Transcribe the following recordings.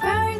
parents.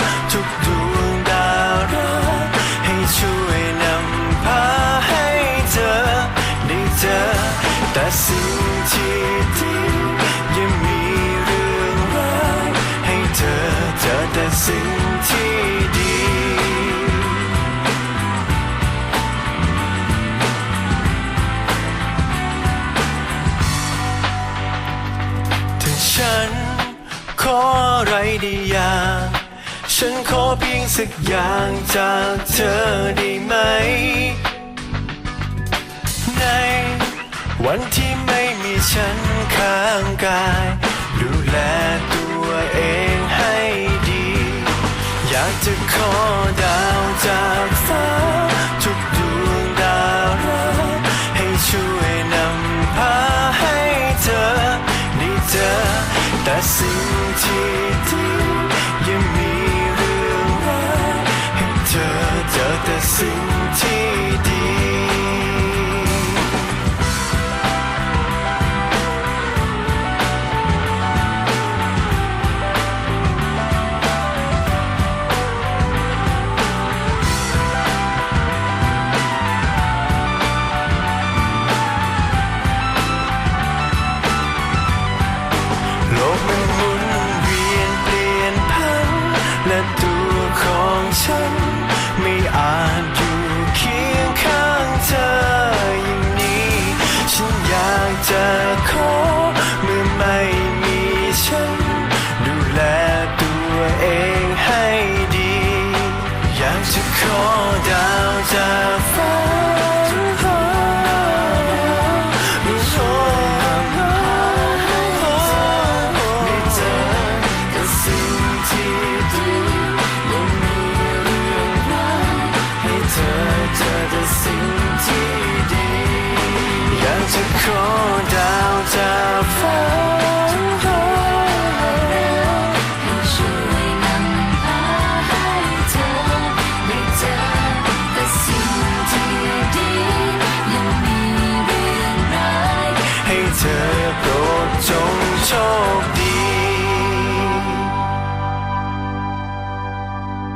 สิ่งที่ดียังมีเรื่องร้ายให้เธอเจอแต่สิ่งที่ดีถึงฉันขออะไรดีอย่างฉันขอเพียงสักอย่างจากเธอได้ไหมใน วันที่ไม่มีฉันข้างกาย ดูแลตัวเองให้ดี อยากจะขอดาวจากฟ้า ทุกดวงดาวราให้ช่วยนำพาให้เธอได้เจอแต่สิ่งที่